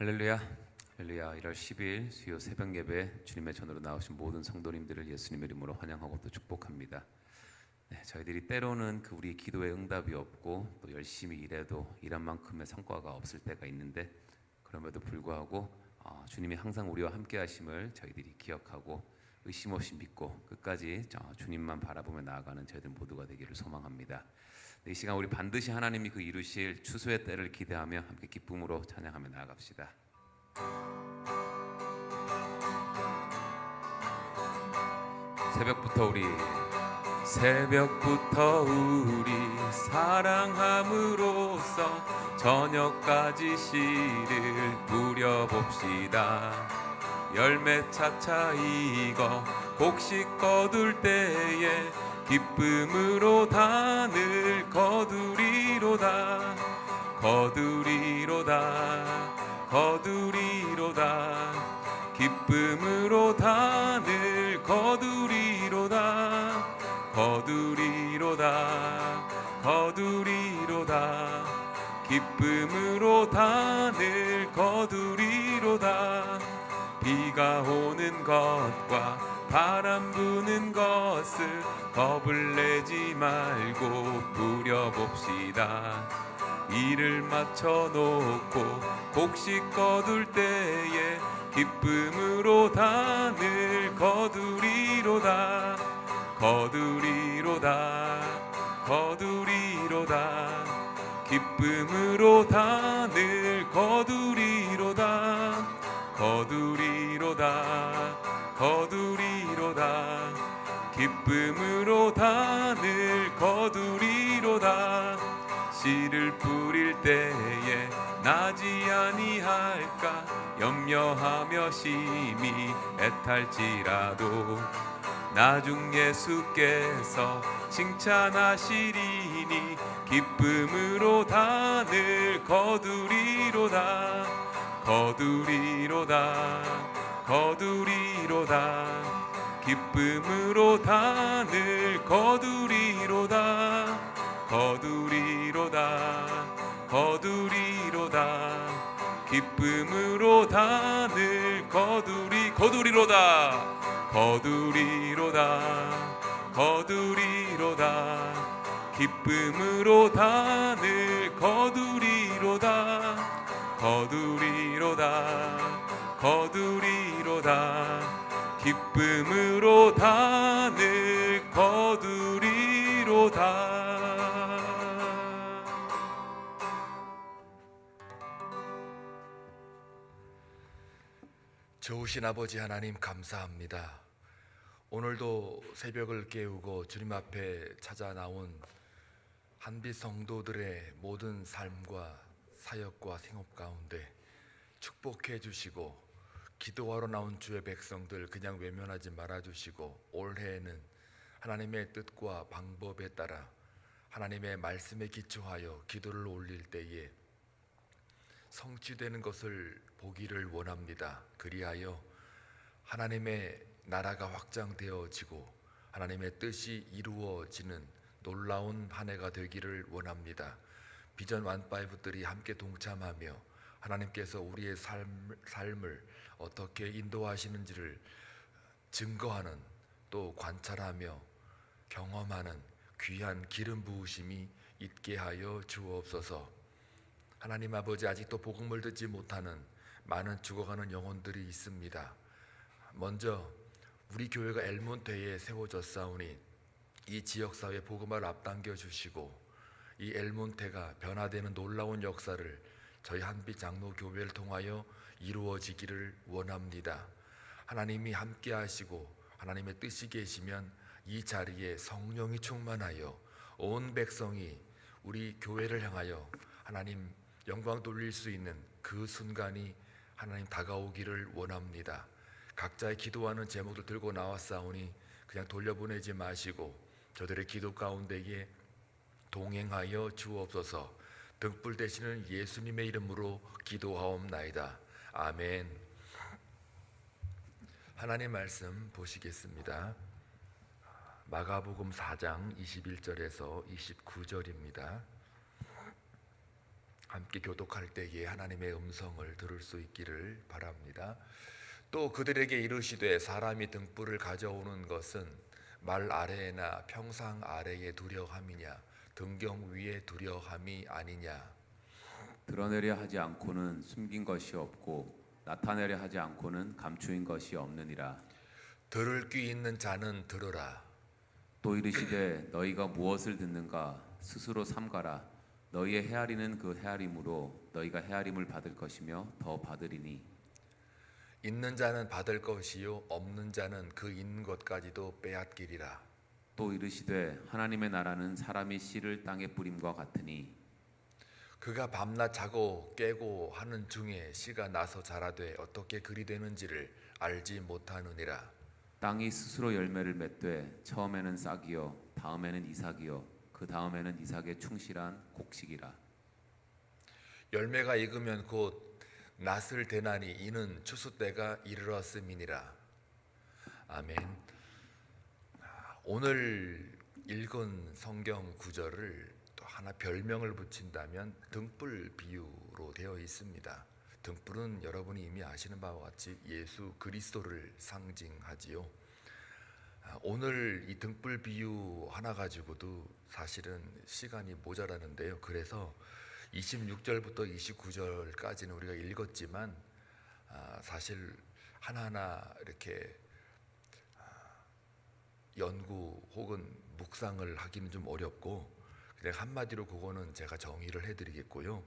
할렐루야. 할렐루야. 1월 10일 수요 새벽 예배 주님의 전으로 나오신 모든 성도님들을 예수님의 이름으로 환영하고 또 축복합니다. 네, 저희들이 때로는 그 우리 기도에 응답이 없고 또 열심히 일해도 일한 만큼의 성과가 없을 때가 있는데 그럼에도 불구하고 어, 주님이 항상 우리와 함께 하심을 저희들이 기억하고 의심 없이 믿고 끝까지 어, 주님만 바라보며 나아가는 저희들 모두가 되기를 소망합니다. 네, 이 시간 우리 반드시 하나님이 그 이루실 추수의 때를 기대하며 함께 기쁨으로 찬양하며 나아갑시다. 새벽부터 우리 새벽부터 우리 사랑함으로써 저녁까지 씨를 뿌려봅시다 열매 차차 익어 곡식 거둘 때에 기쁨으로 단을 거두리로다. 거두리로다. 거두리로다. 기쁨으로 단을 거두리로다. 거두리로다. 거두리로다. 기쁨으로 단을 거두리로다. 비가 오는 것과 바람 부는 것을 겁을 내지 말고 부려봅시다. 이를 맞춰 놓고 곡식 거둘 때에 기쁨으로 단을 거두리로다. 거두리로다. 거두리로다. 기쁨으로 단을 거두리로다. 거두리 때에 나지 아니할까? 염려하며 심히 애탈지라도. 나중 예수께서 칭찬하시리니 기쁨으로 단을 거두리로다. 거두리로다. 거두리로다. 기쁨으로 단을 거두리로다. 거두리로다 거두리로다. 기쁨으로 단을 거두리 거두리로다. 거두리로다. 거두리로다. 기쁨으로 단을 거두리로다. 거두리로다. 거두리로다. 기쁨으로 단을 거두리로다 좋으신 아버지 하나님 감사합니다. 오늘도 새벽을 깨우고 주님 앞에 찾아 나온 한빛 성도들의 모든 삶과 사역과 생업 가운데 축복해 주시고 기도하러 나온 주의 백성들 그냥 외면하지 말아 주시고 올해에는 하나님의 뜻과 방법에 따라 하나님의 말씀에 기초하여 기도를 올릴 때에 성취되는 것을 보기를 원합니다. 그리하여 하나님의 나라가 확장되어지고 하나님의 뜻이 이루어지는 놀라운 한 해가 되기를 원합니다. 비전 완파이브들이 함께 동참하며 하나님께서 우리의 삶, 삶을 어떻게 인도하시는지를 증거하는 또 관찰하며 경험하는 귀한 기름 부으심이 있게 하여 주옵소서. 하나님 아버지 아직도 복음을 듣지 못하는 많은 죽어가는 영혼들이 있습니다. 먼저 우리 교회가 엘몬테에 세워졌사오니 이 지역 사회 복음을 앞당겨 주시고 이 엘몬테가 변화되는 놀라운 역사를 저희 한빛 장로 교회를 통하여 이루어지기를 원합니다. 하나님이 함께 하시고 하나님의 뜻이 계시면 이 자리에 성령이 충만하여 온 백성이 우리 교회를 향하여 하나님 영광 돌릴 수 있는 그 순간이 하나님 다가오기를 원합니다. 각자의 기도하는 제목을 들고 나왔사오니 그냥 돌려보내지 마시고 저들의 기도 가운데에 동행하여 주옵소서. 등불 되시는 예수님의 이름으로 기도하옵나이다. 아멘. 하나님 말씀 보시겠습니다. 마가복음 4장 21절에서 29절입니다. 함께 교독할 때에 하나님의 음성을 들을 수 있기를 바랍니다. 또 그들에게 이르시되 사람이 등불을 가져오는 것은 말 아래나 평상 아래에 두려함이냐 등경 위에 두려함이 아니냐 드러내려 하지 않고는 숨긴 것이 없고 나타내려 하지 않고는 감추인 것이 없느니라. 들을 귀 있는 자는 들으라 또 이르시되 너희가 무엇을 듣는가 스스로 삼가라. 너희의 헤아리는 그 헤아림으로 너희가 헤아림을 받을 것이며 더 받으리니. 있는 자는 받을 것이요 없는 자는 그 있는 것까지도 빼앗기리라. 또 이르시되 하나님의 나라는 사람이 씨를 땅에 뿌림과 같으니. 그가 밤낮 자고 깨고 하는 중에 씨가 나서 자라되 어떻게 그리 되는지를 알지 못하느니라. 땅이 스스로 열매를 맺되 처음에는 싹이요 다음에는 이삭이요 그 다음에는 이삭의 충실한 곡식이라 열매가 익으면 곧 낫을 대나니 이는 추수 때가 이르렀음이니라. 아멘. 오늘 읽은 성경 구절을 또 하나 별명을 붙인다면 등불 비유로 되어 있습니다. 등불은 여러분이 이미 아시는 바와 같이 예수 그리스도를 상징하지요. 아, 오늘 이 등불 비유 하나 가지고도 사실은 시간이 모자라는데요. 그래서 26절부터 29절까지는 우리가 읽었지만 아, 사실 하나하나 이렇게 아, 연구 혹은 묵상을 하기는 좀 어렵고 그냥 한마디로 그거는 제가 정의를 해드리겠고요.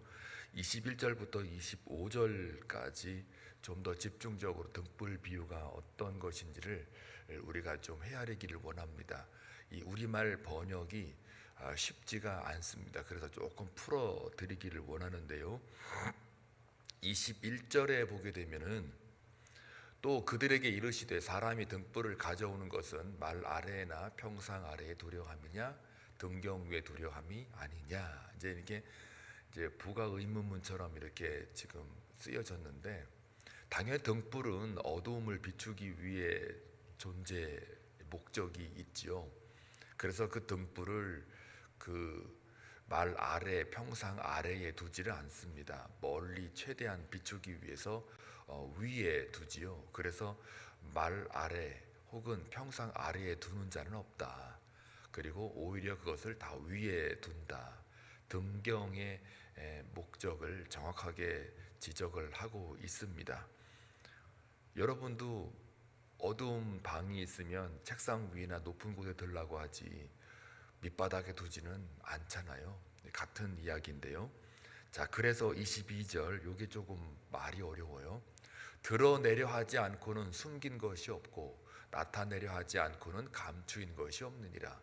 21절부터 25절까지 좀 더 집중적으로 등불 비유가 어떤 것인지를 우리가 좀 헤아리기를 원합니다. 이 우리말 번역이 아, 쉽지가 않습니다. 그래서 조금 풀어 드리기를 원하는데요. 21절에 보게 되면은 또 그들에게 이르시되 사람이 등불을 가져오는 것은 말 아래나 평상 아래에 두려함이냐 등경 위에 두려함이 아니냐 이제 이렇게 이제 부가 의문문처럼 이렇게 지금 쓰여졌는데 당연히 등불은 어두움을 비추기 위해 존재 목적이 있지요. 그래서 그 등불을 그 말 아래 평상 아래에 두지를 않습니다. 멀리 최대한 비추기 위해서 어, 위에 두지요. 그래서 말 아래 혹은 평상 아래에 두는 자는 없다. 그리고 오히려 그것을 다 위에 둔다. 등경의 에, 목적을 정확하게 지적을 하고 있습니다. 여러분도 어두운 방이 있으면 책상 위나 높은 곳에 들라고 하지 밑바닥에 두지는 않잖아요. 같은 이야기인데요. 자, 그래서 22절 요게 조금 말이 어려워요. 드러내려 하지 않고는 숨긴 것이 없고 나타내려 하지 않고는 감추인 것이 없느니라.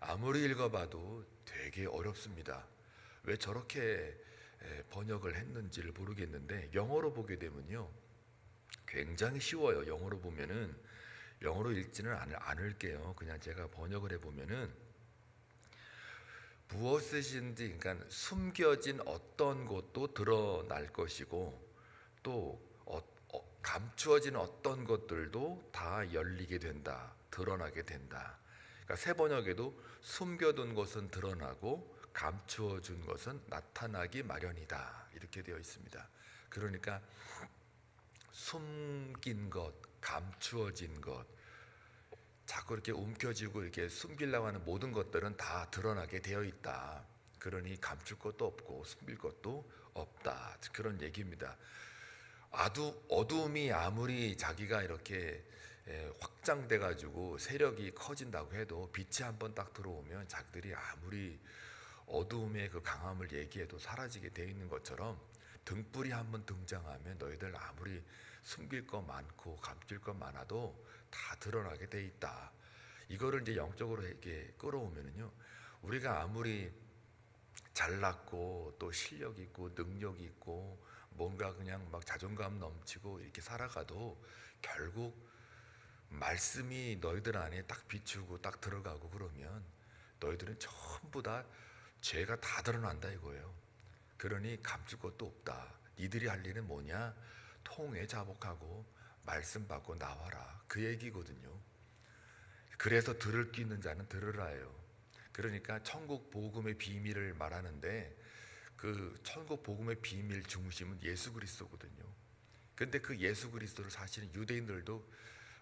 아무리 읽어봐도 되게 어렵습니다. 왜 저렇게 에, 번역을 했는지를 모르겠는데 영어로 보게 되면요. 굉장히 쉬워요. 영어로 보면은 영어로 읽지는 않을, 않을게요. 그냥 제가 번역을 해 보면은 무엇이든지 그러니까 숨겨진 어떤 것도 드러날 것이고 또 어, 어, 감추어진 어떤 것들도 다 열리게 된다. 드러나게 된다. 그러니까 새 번역에도 숨겨둔 것은 드러나고 감추어준 것은 나타나기 마련이다. 이렇게 되어 있습니다. 그러니까 숨긴 것, 감추어진 것, 자꾸 이렇게 움켜쥐고 이렇게 숨기려고 하는 모든 것들은 다 드러나게 되어 있다. 그러니 감출 것도 없고 숨길 것도 없다. 그런 얘기입니다. 아두 어두움이 아무리 자기가 이렇게 에, 확장돼 가지고 세력이 커진다고 해도 빛이 한번 딱 들어오면 자기들이 아무리 어두움의 그 강함을 얘기해도 사라지게 되어 있는 것처럼 등불이 한번 등장하면 너희들 아무리 숨길 거 많고 감출 거 많아도 다 드러나게 돼 있다. 이거를 이제 영적으로 이렇게 끌어오면은요, 우리가 아무리 잘났고 또 실력 있고 능력 있고 뭔가 그냥 막 자존감 넘치고 이렇게 살아가도 결국 말씀이 너희들 안에 딱 비추고 딱 들어가고 그러면 너희들은 전부 다 죄가 다 드러난다 이거예요. 그러니 감출 것도 없다. 니들이 할 일은 뭐냐? 통에 자복하고 말씀 받고 나와라. 그 얘기거든요. 그래서 들을 끼 있는 자는 들으라예요. 그러니까 천국 복음의 비밀을 말하는데 그 천국 복음의 비밀 중심은 예수 그리스도거든요. 근데 그 예수 그리스도를 사실은 유대인들도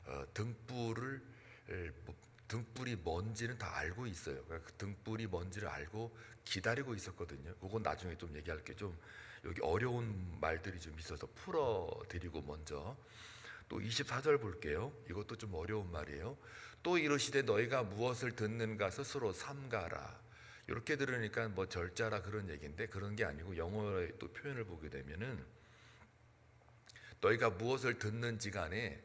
어, 등불을 에, 뭐, 등불이 뭔지는 다 알고 있어요. 그러니까 그 등불이 뭔지를 알고 기다리고 있었거든요. 그건 나중에 좀 얘기할게요. 좀 여기 어려운 말들이 좀 있어서 풀어 드리고 먼저 또 24절 볼게요. 이것도 좀 어려운 말이에요. 또 이르시되 너희가 무엇을 듣는가 스스로 삼가라. 이렇게 들으니까 뭐 절자라 그런 얘기인데 그런 게 아니고 영어의 또 표현을 보게 되면은 너희가 무엇을 듣는지 간에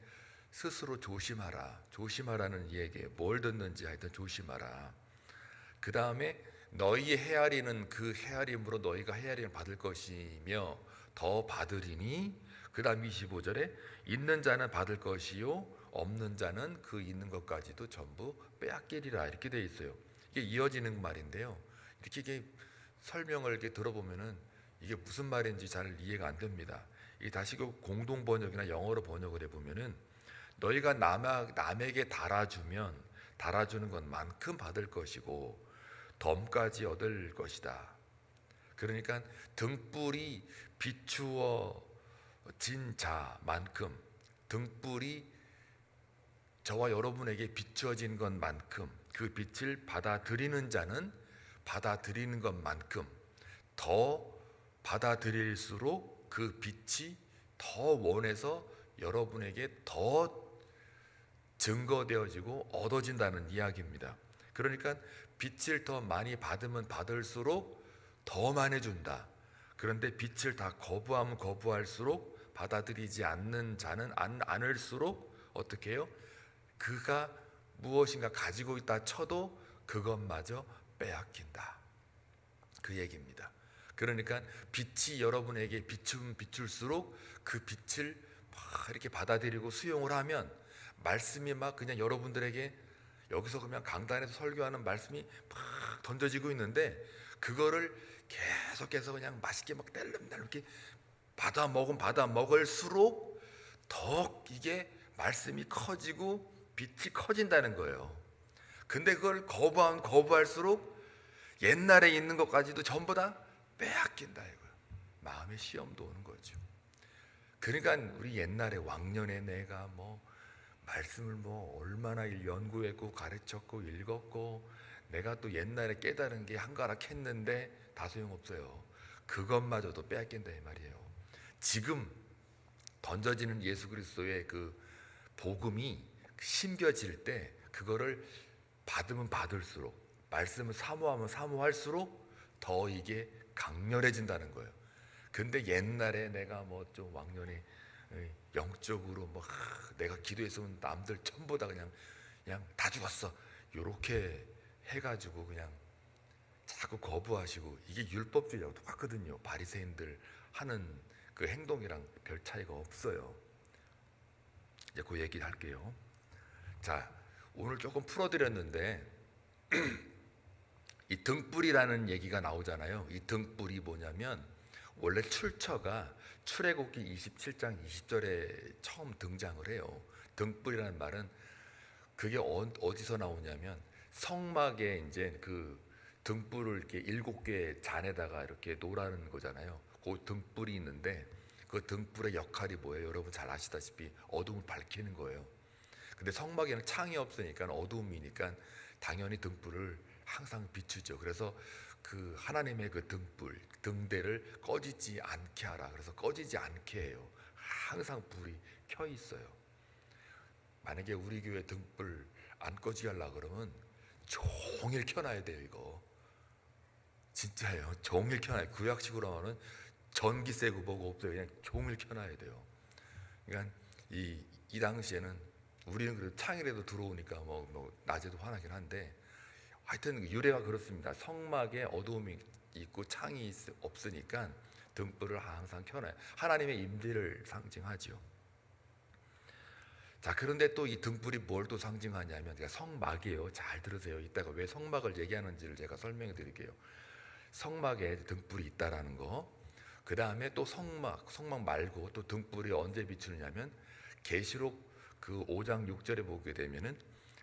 스스로 조심하라. 조심하라는 얘기에 뭘 듣는지 하여튼 조심하라. 그 다음에 너희의 헤아리는 그 헤아림으로 너희가 헤아림을 받을 것이며 더 받으리니 그 다음 25절에 있는 자는 받을 것이요 없는 자는 그 있는 것까지도 전부 빼앗기리라 이렇게 돼 있어요. 이게 이어지는 말인데요. 이렇게 이게 설명을 이렇게 들어보면은 이게 무슨 말인지 잘 이해가 안 됩니다. 이 다시 그 공동 번역이나 영어로 번역을 해 보면은 너희가 남, 남에게 달아주면 달아주는 것만큼 받을 것이고 덤까지 얻을 것이다. 그러니까 등불이 비추어진 자만큼 등불이 저와 여러분에게 비추어진 것만큼 그 빛을 받아들이는 자는 받아들이는 것만큼 더 받아들일수록 그 빛이 더 원해서 여러분에게 더 증거되어지고 얻어진다는 이야기입니다. 그러니까 빛을 더 많이 받으면 받을수록 더 많이 준다. 그런데 빛을 다 거부하면 거부할수록 받아들이지 않는 자는 안, 않을수록 어떻게 해요? 그가 무엇인가 가지고 있다 쳐도 그것마저 빼앗긴다. 그 얘기입니다. 그러니까 빛이 여러분에게 비춤 비출수록 그 빛을 막 이렇게 받아들이고 수용을 하면 말씀이 막 그냥 여러분들에게 여기서 그냥 강단에서 설교하는 말씀이 막 던져지고 있는데 그거를 계속해서 그냥 맛있게 막 뗄름뗄름 이렇게 받아 먹으면 받아 먹을수록 더 이게 말씀이 커지고 빛이 커진다는 거예요. 근데 그걸 거부하면 거부할수록 옛날에 있는 것까지도 전부 다 빼앗긴다 이거예요. 마음의 시험도 오는 거죠. 그러니까 우리 옛날에 왕년에 내가 뭐 말씀을 뭐 얼마나 연구했고 가르쳤고 읽었고 내가 또 옛날에 깨달은 게 한가락 했는데 다 소용없어요. 그것마저도 빼앗긴다 이 말이에요. 지금 던져지는 예수 그리스도의 그 복음이 심겨질 때 그거를 받으면 받을수록 말씀을 사모하면 사모할수록 더 이게 강렬해진다는 거예요. 근데 옛날에 내가 뭐 좀 왕년에 영적으로 뭐 하, 내가 기도했으면 남들 전부 다 그냥 그냥 다 죽었어. 요렇게 해가지고 그냥 자꾸 거부하시고 이게 율법주의하고 똑같거든요. 바리새인들 하는 그 행동이랑 별 차이가 없어요. 이제 그 얘기 할게요. 자, 오늘 조금 풀어드렸는데 이 등불이라는 얘기가 나오잖아요. 이 등불이 뭐냐면 원래 출처가 출애굽기 27장 20절에 처음 등장을 해요. 등불이라는 말은 그게 어- 어디서 나오냐면 성막에 이제 그 등불을 이렇게 일곱 개 잔에다가 이렇게 놓으라는 거잖아요. 그 등불이 있는데 그 등불의 역할이 뭐예요? 여러분 잘 아시다시피 어둠을 밝히는 거예요. 근데 성막에는 창이 없으니까 어두움이니까 당연히 등불을 항상 비추죠. 그래서 그 하나님의 그 등불, 등대를 꺼지지 않게 하라. 그래서 꺼지지 않게 해요. 항상 불이 켜 있어요. 만약에 우리 교회 등불 안 꺼지게 하려 그러면 종일 켜놔야 돼요. 이거 진짜예요. 종일 켜놔요. 구약식으로 하면 전기세고 뭐고 없어요. 그냥 종일 켜놔야 돼요. 그러니까 이, 이 당시에는 우리는 그래도 창이라도 들어오니까 뭐, 뭐 낮에도 환하긴 한데 하여튼 유래가 그렇습니다. 성막에 어두움이 있고 창이 있- 없으니까 등불을 항상 켜놔요. 하나님의 임재를 상징하지요. 자 그런데 또 이 등불이 뭘 또 상징하냐면 그러니까 성막이에요. 잘 들으세요. 이따가 왜 성막을 얘기하는지를 제가 설명해 드릴게요. 성막에 등불이 있다라는 거. 그 다음에 또 성막, 성막 말고 또 등불이 언제 비추느냐면 계시록 그 5장 6절에 보게 되면은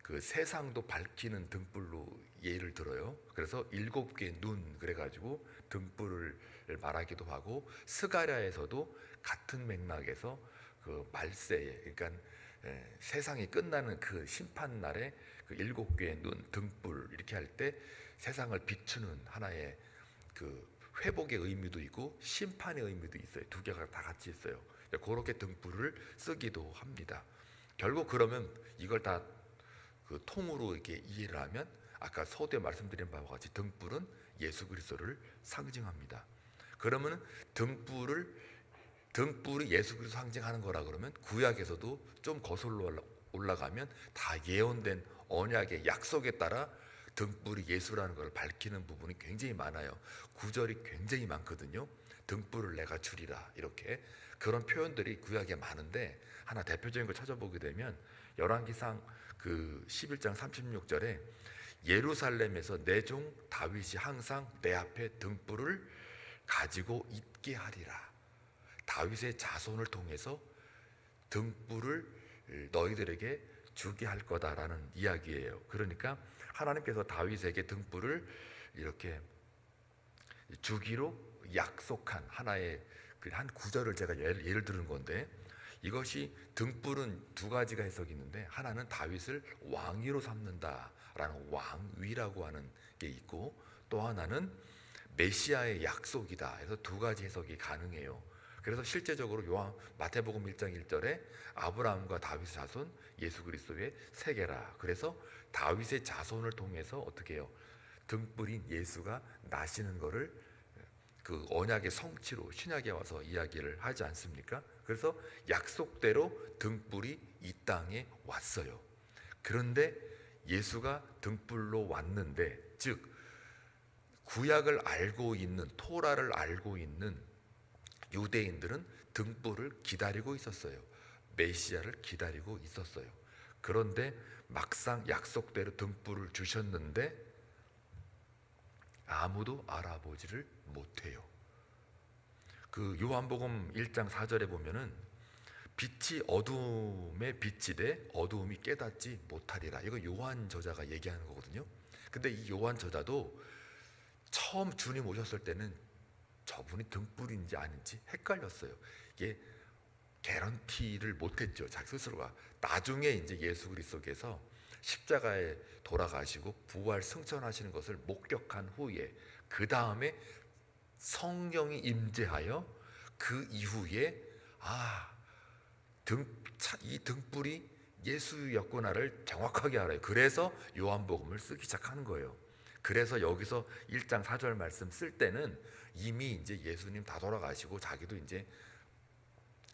그 세상도 밝히는 등불로 예를 들어요. 그래서 일곱 개의 눈 그래가지고 등불을 말하기도 하고 스가랴에서도 같은 맥락에서 그 말세에 그러니까 에, 세상이 끝나는 그 심판 날에 그 일곱 개의 눈 등불 이렇게 할 때 세상을 비추는 하나의 그 회복의 의미도 있고 심판의 의미도 있어요. 두 개가 다 같이 있어요. 그렇게 등불을 쓰기도 합니다. 결국 그러면 이걸 다 그 통으로 이렇게 이해를 하면 아까 서두에 말씀드린 바와 같이 등불은 예수 그리스도를 상징합니다. 그러면 등불을 등불이 예수 그리스도 상징하는 거라 그러면 구약에서도 좀 거슬러 올라- 올라가면 다 예언된 언약의 약속에 따라 등불이 예수라는 걸 밝히는 부분이 굉장히 많아요. 구절이 굉장히 많거든요. 등불을 내가 주리라 이렇게 그런 표현들이 구약에 많은데 하나 대표적인 걸 찾아보게 되면 열왕기상 그 11장 36절에 예루살렘에서 내 종 다윗이 항상 내 앞에 등불을 가지고 있게 하리라. 다윗의 자손을 통해서 등불을 너희들에게 주게 할 거다라는 이야기예요. 그러니까 하나님께서 다윗에게 등불을 이렇게 주기로 약속한 하나의 그한 구절을 제가 예를, 예를 들은 건데 이것이 등불은 두 가지가 해석이 있는데 하나는 다윗을 왕위로 삼는다라는 왕위라고 하는 게 있고 또 하나는 메시아의 약속이다. 해서 두 가지 해석이 가능해요. 그래서 실제적으로 요한 마태복음 1장 1절에 아브라함과 다윗 자손 예수 그리스도의 세계라. 그래서 다윗의 자손을 통해서 어떻게 해요? 등불인 예수가 나시는 거를 그 언약의 성취로 신약에 와서 이야기를 하지 않습니까? 그래서 약속대로 등불이 이 땅에 왔어요. 그런데 예수가 등불로 왔는데 즉 구약을 알고 있는 토라를 알고 있는 유대인들은 등불을 기다리고 있었어요. 메시아를 기다리고 있었어요. 그런데 막상 약속대로 등불을 주셨는데 아무도 알아보지를 못해요. 그 요한복음 1장 4절에 보면은 빛이 어둠에 빛이 돼 어두움이 깨닫지 못하리라. 이거 요한 저자가 얘기하는 거거든요. 근데 이 요한 저자도 처음 주님 오셨을 때는 저분이 등불인지 아닌지 헷갈렸어요. 이게 개런티를 못했죠. 자기 스스로가 나중에 이제 예수 그리스도께서 십자가에 돌아가시고 부활 승천하시는 것을 목격한 후에 그 다음에 성령이 임재하여 그 이후에 아 등 이 등불이 예수였구나를 정확하게 알아요. 그래서 요한복음을 쓰기 시작하는 거예요. 그래서 여기서 1장 4절 말씀 쓸 때는 이미 이제 예수님 다 돌아가시고 자기도 이제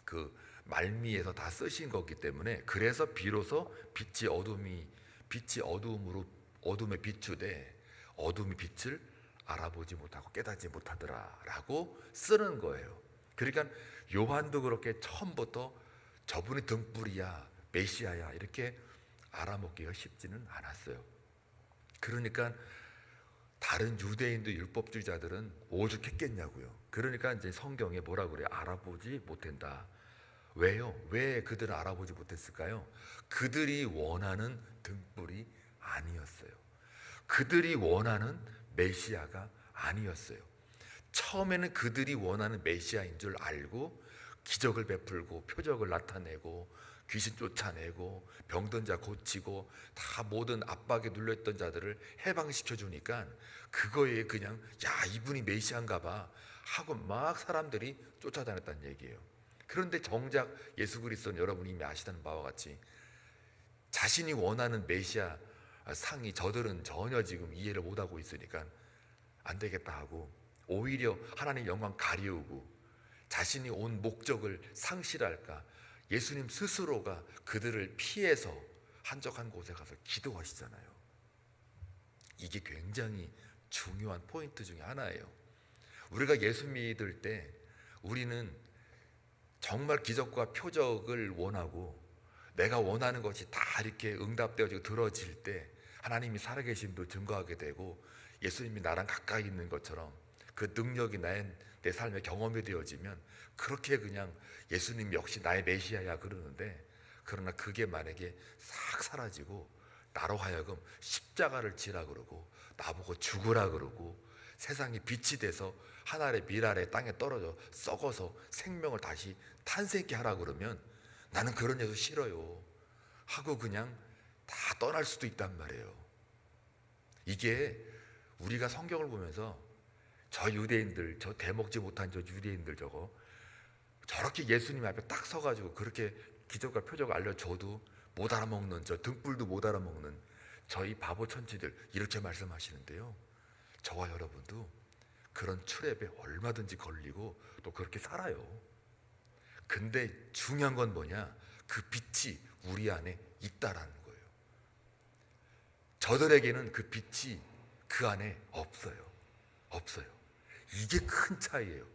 그 말미에서 다 쓰신 거기 때문에 그래서 비로소 빛이 어둠이 빛이 어둠으로 어둠에 비추되 어둠이 빛을 알아보지 못하고 깨닫지 못하더라라고 쓰는 거예요. 그러니까 요한도 그렇게 처음부터 저분이 등불이야 메시아야 이렇게 알아먹기가 쉽지는 않았어요. 그러니까 다른 유대인도 율법주의자들은 오죽했겠냐고요. 그러니까 이제 성경에 뭐라 그래 알아보지 못한다. 왜요? 왜 그들은 알아보지 못했을까요? 그들이 원하는 등불이 아니었어요. 그들이 원하는 메시아가 아니었어요. 처음에는 그들이 원하는 메시아인 줄 알고 기적을 베풀고 표적을 나타내고 귀신 쫓아내고 병든 자 고치고 다 모든 압박에 눌렸던 자들을 해방시켜 주니까 그거에 그냥 야 이분이 메시아인가 봐 하고 막 사람들이 쫓아다녔다는 얘기예요. 그런데 정작 예수 그리스도는 여러분이 이미 아시다는 바와 같이 자신이 원하는 메시아 상이 저들은 전혀 지금 이해를 못하고 있으니까 안 되겠다 하고 오히려 하나님 영광 가리우고 자신이 온 목적을 상실할까 예수님 스스로가 그들을 피해서 한적한 곳에 가서 기도하시잖아요. 이게 굉장히 중요한 포인트 중에 하나예요. 우리가 예수 믿을 때 우리는 정말 기적과 표적을 원하고 내가 원하는 것이 다 이렇게 응답되어지고 들어질 때 하나님이 살아계심도 증거하게 되고 예수님이 나랑 가까이 있는 것처럼 그 능력이 나의 내 삶에 경험이 되어지면 그렇게 그냥 예수님 역시 나의 메시아야 그러는데 그러나 그게 만약에 싹 사라지고 나로 하여금 십자가를 지라 그러고 나보고 죽으라 그러고 세상이 빛이 돼서 밀 아래 땅에 떨어져 썩어서 생명을 다시 탄생케 하라 그러면 나는 그런 예수 싫어요 하고 그냥 다 떠날 수도 있단 말이에요. 이게 우리가 성경을 보면서 저 유대인들 저 대먹지 못한 저 유대인들 저거 저렇게 예수님 앞에 딱 서가지고 그렇게 기적과 표적을 알려줘도 못 알아먹는 저 등불도 못 알아먹는 저희 바보 천지들 이렇게 말씀하시는데요. 저와 여러분도 그런 트랩에 얼마든지 걸리고 또 그렇게 살아요. 근데 중요한 건 뭐냐? 그 빛이 우리 안에 있다라는 거예요. 저들에게는 그 빛이 그 안에 없어요. 없어요. 이게 큰 차이예요.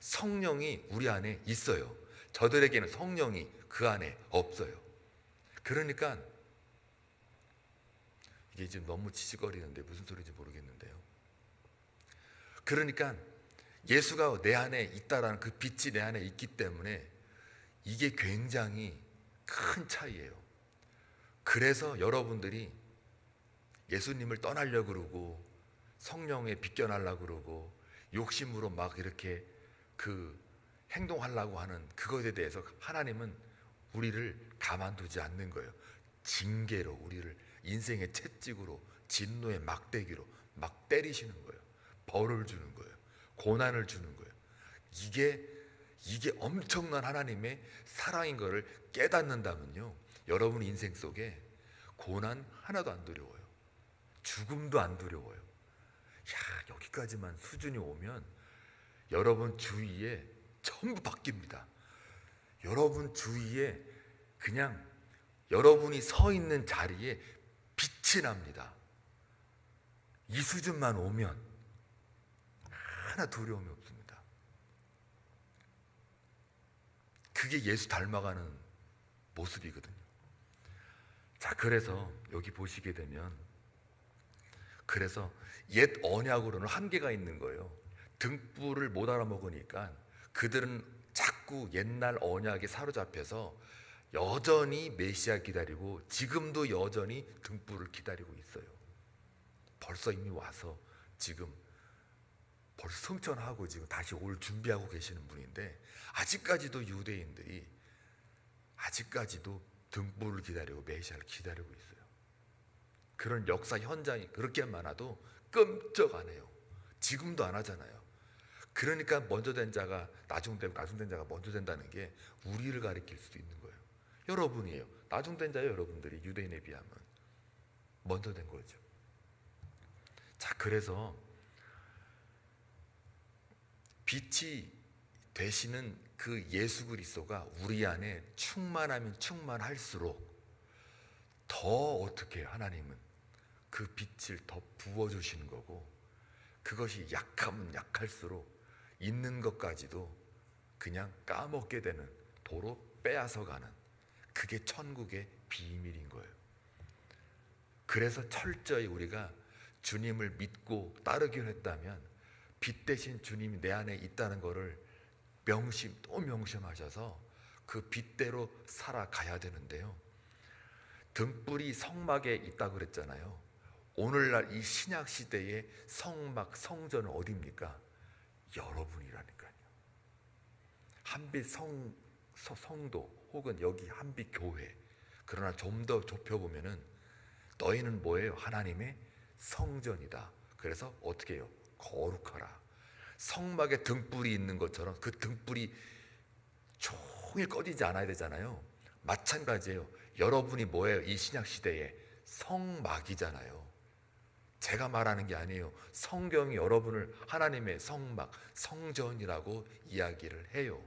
성령이 우리 안에 있어요. 저들에게는 성령이 그 안에 없어요. 그러니까 이게 지금 너무 지지거리는데 무슨 소리인지 모르겠는데요. 그러니까 예수가 내 안에 있다라는 그 빛이 내 안에 있기 때문에 이게 굉장히 큰 차이예요. 그래서 여러분들이 예수님을 떠나려 그러고 성령에 비껴나려 그러고 욕심으로 막 이렇게 그 행동하려고 하는 그것에 대해서 하나님은 우리를 가만두지 않는 거예요. 징계로 우리를 인생의 채찍으로 진노의 막대기로 막 때리시는 거예요. 벌을 주는 거예요. 고난을 주는 거예요. 이게 이게 엄청난 하나님의 사랑인 것을 깨닫는다면요. 여러분 인생 속에 고난 하나도 안 두려워요. 죽음도 안 두려워요. 야, 여기까지만 수준이 오면 여러분 주위에 전부 바뀝니다. 여러분 주위에 그냥 여러분이 서 있는 자리에 빛이 납니다. 이 수준만 오면 하나 두려움이 없습니다. 그게 예수 닮아가는 모습이거든요. 자, 그래서 여기 보시게 되면 그래서 옛 언약으로는 한계가 있는 거예요. 등불을 못 알아먹으니까 그들은 자꾸 옛날 언약에 사로잡혀서 여전히 메시아 기다리고 지금도 여전히 등불을 기다리고 있어요. 벌써 이미 와서 지금 벌써 승천하고 지금 다시 올 준비하고 계시는 분인데 아직까지도 유대인들이 아직까지도 등불을 기다리고 메시아를 기다리고 있어요. 그런 역사 현장이 그렇게 많아도 끔쩍 안 해요. 지금도 안 하잖아요. 그러니까 먼저 된 자가 나중된 나중된 자가 먼저 된다는 게 우리를 가리킬 수도 있는 거예요. 여러분이에요. 나중된 자예요, 여러분들이 유대인에 비하면 먼저 된 거죠. 자, 그래서 빛이 되시는 그 예수 그리스도가 우리 안에 충만하면 충만할수록 더 어떻게 하나님은 그 빛을 더 부어 주시는 거고 그것이 약하면 약할수록 있는 것까지도 그냥 까먹게 되는 도로 빼앗아 가는 그게 천국의 비밀인 거예요. 그래서 철저히 우리가 주님을 믿고 따르기로 했다면 빛 대신 주님이 내 안에 있다는 것을 명심 또 명심하셔서 그 빛대로 살아가야 되는데요. 등불이 성막에 있다 그랬잖아요. 오늘날 이 신약 시대의 성막 성전은 어디입니까? 여러분이라니까요. 한빛 성 서- 성도 혹은 여기 한빛 교회. 그러나 좀 더 좁혀 보면은 너희는 뭐예요? 하나님의 성전이다. 그래서 어떻게 해요? 거룩하라. 성막에 등불이 있는 것처럼 그 등불이 종일 꺼지지 않아야 되잖아요. 마찬가지예요. 여러분이 뭐예요? 이 신약 시대에 성막이잖아요. 제가 말하는 게 아니에요. 성경이 여러분을 하나님의 성막, 성전이라고 이야기를 해요.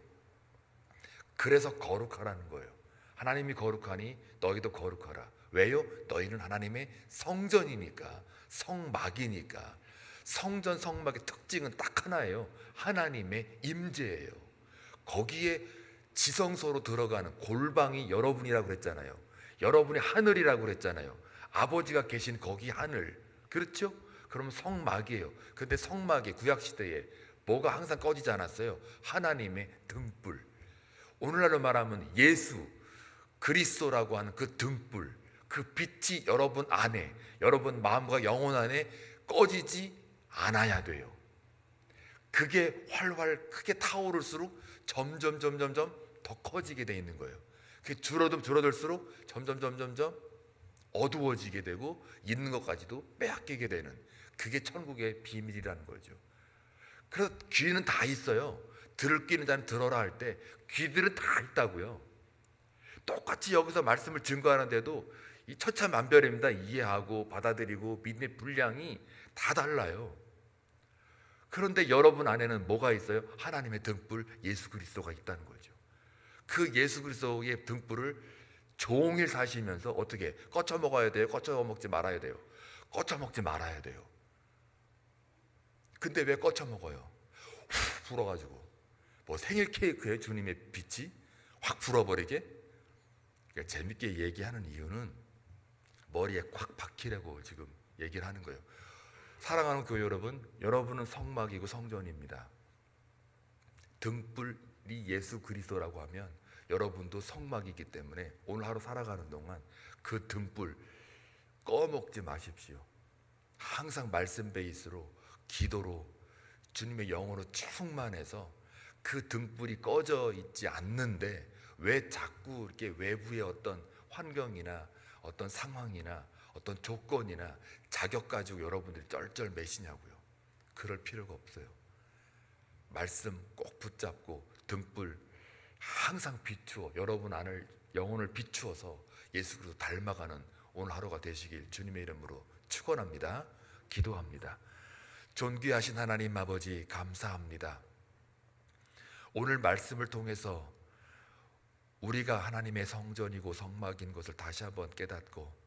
그래서 거룩하라는 거예요. 하나님이 거룩하니 너희도 거룩하라. 왜요? 너희는 하나님의 성전이니까, 성막이니까. 성전 성막의 특징은 딱 하나예요. 하나님의 임재예요. 거기에 지성소로 들어가는 골방이 여러분이라고 그랬잖아요. 여러분이 하늘이라고 그랬잖아요. 아버지가 계신 거기 하늘. 그렇죠? 그럼 성막이에요. 근데 성막이 구약 시대에 뭐가 항상 꺼지지 않았어요? 하나님의 등불. 오늘날로 말하면 예수 그리스도라고 하는 그 등불 그 빛이 여러분 안에, 여러분 마음과 영혼 안에 꺼지지 않아야 돼요. 그게 활활 크게 타오를수록 점점 점점 점 더 커지게 돼 있는 거예요. 그게 줄어들 줄어들수록 점점 점점 점 어두워지게 되고 있는 것까지도 빼앗기게 되는 그게 천국의 비밀이라는 거죠. 그래서 귀는 다 있어요. 들을 귀는 난 들어라 할 때 귀들은 다 있다고요. 똑같이 여기서 말씀을 증거하는데도 이 천차만별입니다. 이해하고 받아들이고 믿음의 분량이 다 달라요. 그런데 여러분 안에는 뭐가 있어요? 하나님의 등불 예수 그리스도가 있다는 거죠. 그 예수 그리스도의 등불을 종일 사시면서 어떻게 꺼쳐 먹어야 돼요? 꺼쳐 먹지 말아야 돼요. 꺼쳐 먹지 말아야 돼요. 근데 왜 꺼쳐 먹어요? 훅 불어가지고 뭐 생일 케이크에 주님의 빛이 확 불어버리게 그러니까 재밌게 얘기하는 이유는 머리에 콱 박히려고 지금 얘기를 하는 거예요. 사랑하는 교회 여러분, 여러분은 성막이고 성전입니다. 등불이 예수 그리스도라고 하면 여러분도 성막이기 때문에 오늘 하루 살아가는 동안 그 등불 꺼먹지 마십시오. 항상 말씀 베이스로 기도로 주님의 영으로 충만해서 그 등불이 꺼져 있지 않는데 왜 자꾸 이렇게 외부의 어떤 환경이나 어떤 상황이나 어떤 조건이나 자격 가지고 여러분들이 쩔쩔 매시냐고요. 그럴 필요가 없어요. 말씀 꼭 붙잡고 등불 항상 비추어 여러분 안을 영혼을 비추어서 예수 그리스도 닮아가는 오늘 하루가 되시길 주님의 이름으로 축원합니다. 기도합니다. 존귀하신 하나님 아버지 감사합니다. 오늘 말씀을 통해서 우리가 하나님의 성전이고 성막인 것을 다시 한번 깨닫고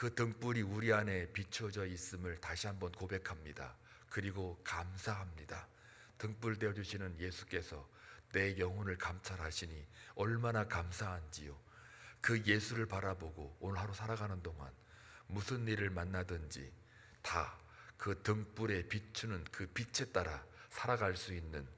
그 등불이 우리 안에 비추어져 있음을 다시 한번 고백합니다. 그리고 감사합니다. 등불 되어 주시는 예수께서 내 영혼을 감찰하시니 얼마나 감사한지요. 그 예수를 바라보고 오늘 하루 살아가는 동안 무슨 일을 만나든지 다 그 등불에 비추는 그 빛에 따라 살아갈 수 있는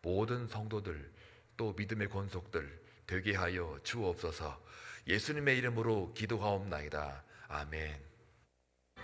모든 성도들 또 믿음의 권속들 되게 하여 주옵소서. 예수님의 이름으로 기도하옵나이다. 아멘.